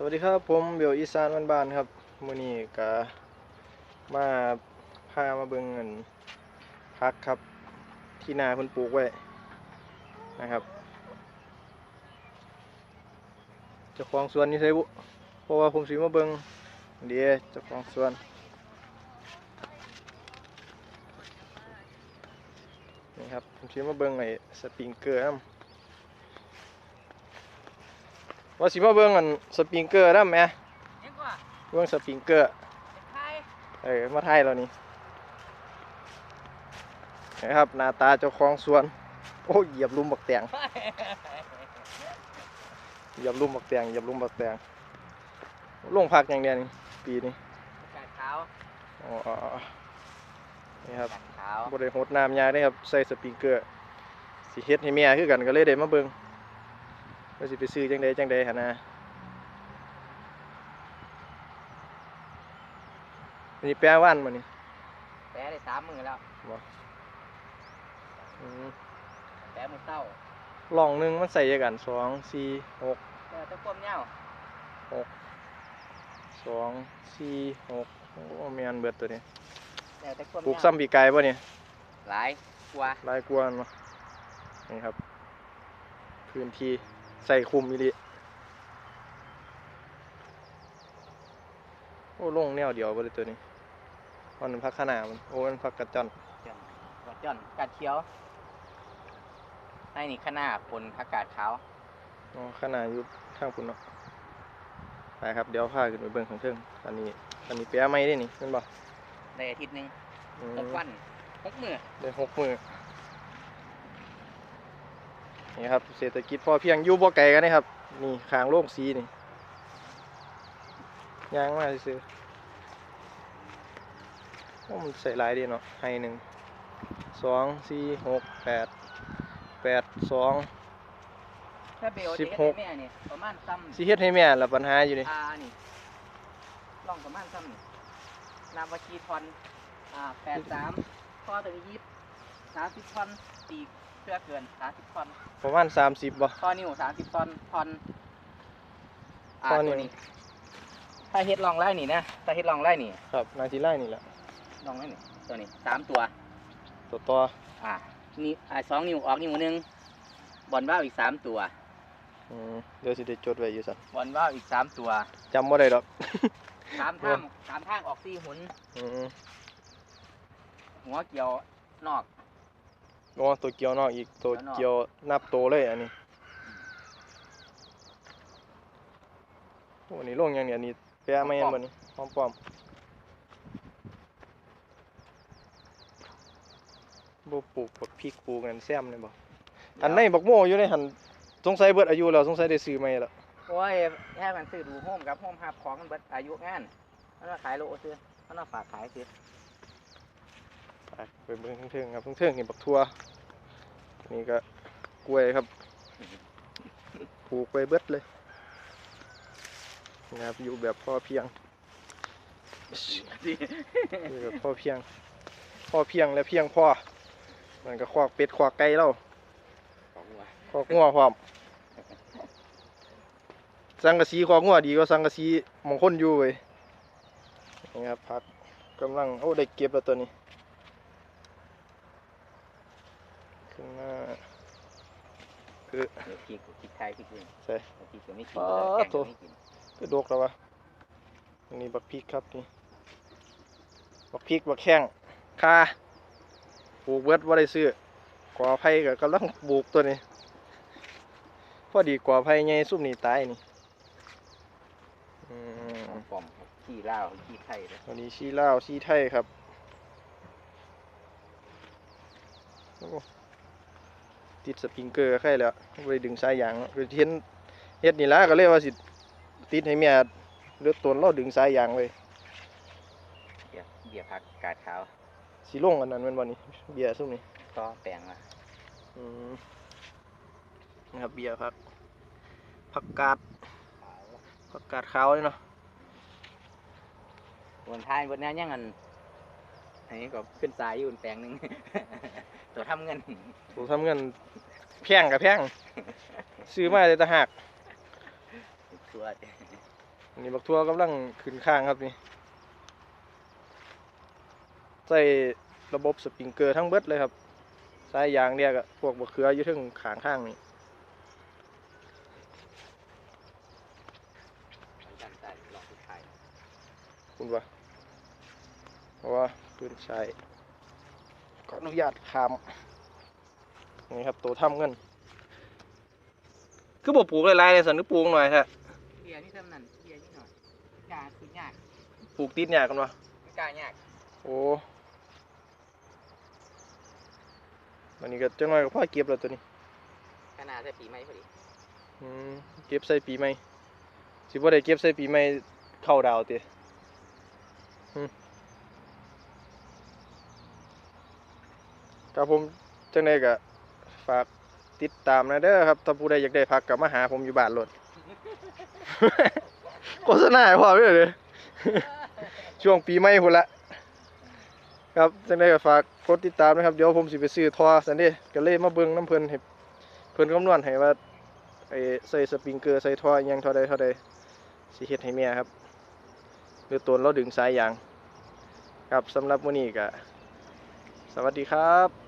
สวัสดีครับผมเบลอีสานบ้านๆครับมื้อนี้ก็มาพามาเบิ่งเงินพักครับ ที่นาเพิ่นปลูกไว้นะครับเจ้าของสวนนี่ไสบุเพราะว่าผมสิมาเบิ่งเดี๋ยวเจ้าของสวนนี่ครับผมสิมาเบิ่งไอ้สปริงเกอร์นำ ว่าสิมาเบิ่งอันสปริงเกอร์นำแหมยังกว่าเบิ่งสปริงเกอร์ไทยเออมาไทยแล้วนี่นะครับหน้าตาเจ้าของสวน โอ้ยเหยียบลุมบักแตงเหยียบลุมบักแตงเหยียบลุมบักแตงลงพักอย่างเดียวนี่ปีนี้กาดขาวอ๋อนี่ครับกาดขาวบริโหดน้ำยาได้ครับใส่สปริงเกอร์สิเฮ็ดให้แม่คือกันก็เลยได้มาเบิ่ง ว่าสิไปซื้อจังใดจังใดหั่นนะอันนี้แปลว่านมานี่แปะได้สามมือแล้วอืมแปะมือเต้าลองหนึงมันใส่จักกันสองสี่หกแต่ตะก้มเน่าสองสี่หกโอ้แม่นเบิดตัวนี้แต่ตะก้มปลูกเน่าซ้ำปีกไก่ป่ะเนี่ยหลายกว่าหลายกวนเนาะนี่ครับ พื้นที่ ใส่คุมอีหลิโอ้ลงแนวเดียวบ่เลยตัวนี้ มันพักขนาดมัน โอ้มันพักกระจอนจอนกอดจอนกาดเขียวให้นี่ข้างหน้าผลผักกาดขาวอ๋อขนาดอยู่ข้างพุ่นเนาะไปครับเดี๋ยวพาขึ้นไปเบิ่งข้างเทิงอันนี้อันนี้แปะไม้ได้นี่แม่นบ่ได้อาทิตย์หนึงอืมหกวันหกมือได้หกมือ นี่ครับเศรษฐกิจพอเพียงอยู่บ่ไกลกันนี่ครับนี่ขางโล่งสีนี่ยางมาซื้อโอ้มันใส่หลายดีเนาะให้หนึ่งสองสี่หกแปดแปดสองถ้าเบลสิเด็บกหกแม่เนี่ยประมาณซ้ำสิเฮ็ดให้แม่ละปัญหาอยู่นี่อ่านี่ลองประมาณซ้ำนี่นามวากีทอนอ่าแปดสามข้อตัวนี้ยี่สามสิบทอนตีเพื่อเกินสามสิบทอนประมาณสามสิบบ่ข้อนิ้วสามสิบทอนทอนอ่าข้อนิ้ตัววนี้ ถ้าเฮ็ดลองไล่นี่นะถ้าเฮ็ดลองไล่นี่ครับนาทีไล่นี่แหละลองไล่นี่ตัวนี้สามตัว ตัวต่ออ่านี่อ่าสองนิ้วออกนิ้วหนึงบอลว่าวอีกสามตัว อืมเดี๋ยวสิได้จดไว้อยู่สั่นบอลว่าวอีกสามตัวจำบ่ได้ดอก สามทางสามทางออกสี่หุน อืมหัวเกี่ยวนอก โอ้ตัวเกี่ยวนอกอีกตัวเกี่เกี่ยยววนนับโตวเลยอันนี้โอ้นี่ลงอย่างเนี้ยนี่แปะไม่เห็นบ่นี่พร้อมปลอมบ่ปลูกบักพริกปลูกนั่นแซมเลยบ่อันในบักโม่อยู่ในหันสงสัยเบิดอายุแล้วสงสัยได้ซื้อใหม่แล้วโอ้ยแค่มันซื้อดูโฮมกับโฮมหับของมันเบิดอายุงานมันมาขายโลซื้อมันมาฝากขายซื้อไปไปเบิ่งเทิงๆครับเทิงๆนี่บักทั่ว นี่ก็กล้วยครับปลูกไปเบิดเลยนะครับอยู่แบบพอเพียงอยู่แบบพอเพียง พอเพียงและเพียงพอมันก็ควักเป็ดควักไก่เราของวัวควักงัวพร้อมสังกะสีควักงัวดีกว่าสังกะสีมองคนอยู่เว้ยนี่ครับพักกำลังโอ้ได้เก็บแล้วตัวนี้มา คือเดี๋ยวพริกพริกไทยพริกอื่นใส่พริกก็ไม่กินอ๋อแกงโถ่ก็ไม่กินคือดกแล้ววะอันนี้บักพริกครับนี่บักพริกบักแข้งคาปลูกเบิดว่าได้ซื้อกว่าไผ่ก็กำลังปลูกตัวนี้พอดีกว่าไผ่ใหญ่ซุ่มนี่ตายนี่อืมปอมๆขี้เหล้าขี้ไทยเลยอันนี้ชีลาวชีไทยครับโอ้ ติดสปริงเกอร์ใครแล้วไปดึงสายยางเนาะคือเห็นเฮ็ดนี่ละก็เลยว่าสิติดให้แม่เลือดตนเราดึงสายยางเลยเบียร์เบียร์ผักกาดขาวสีลงอันนั้นแมันบ่นี่เบียร์ซุ่มนี่ต่อแปลงมาอืมนะครับเบียร์ผักผักกาดผักกาดขาวเลยเนาะบนท้ายบนนี้ยังอัน อันนี้ก็ขึ้นสายอยู่บนแปลงหนึงตัวทำเงินถูกทำเงินแพงกับแพงซื้อมาเลยตะหักตัวอันนี้บักทั่วกำลังขึ้นข้างครับนี่ใส่ระบบสปริงเกอร์ทั้งเบิดเลยครับสายยางเนี่ยกับพวกบักเขืออยู่เทึงขางข้างนี่มันจันใจลองสุดท้ายคุณว่าเพราะว่า ปืนใช้ก็อนุญาตขามนี่ครับตัวทำเงิน คือบ่ปลูกหลายๆเลยสันนึกปลูกหน่อยฮะเกียร์นี่เท่านั้นเกียร์นี่หน่อยยากคือยากปลูกติดหญ้ากันวะไม่กล้ายากโอ้วันนี้ก็จังหน่อยก็พ่อเก็บแล้วตัวนี้ขนาดจะปีใหม่พอดีอืมเก็บใส่ปีใหม่สิบ่ได้เก็บใส่ปีใหม่เข้าดาวติอื มครับผมจังไดก็ฝากติดตามนะเด้อครับ ถ้าผู้ใดอยากได้พักก็มาหาผมอยู่บ้านรถ โฆษณาให้พอไปเลยช่วงปีใหม่พุ่นละครับจังไดก็ฝากกดติดตามนะครับ เดี๋ยวผมสิไปซื้อทอสันเด้ก็เลยมาเบิ่งน้ำเพิ่นให้เพิ่นคำนวณให้ว่าไอ้ใส่สปริงเกอร์ใส่ท่ออิหยังเท่าใดเท่าใดสิเฮ็ดให้แม่ครับหรือตัวเราดึงสายยาง ครับสำหรับมื้อนี้ก็ สวัสดีครับ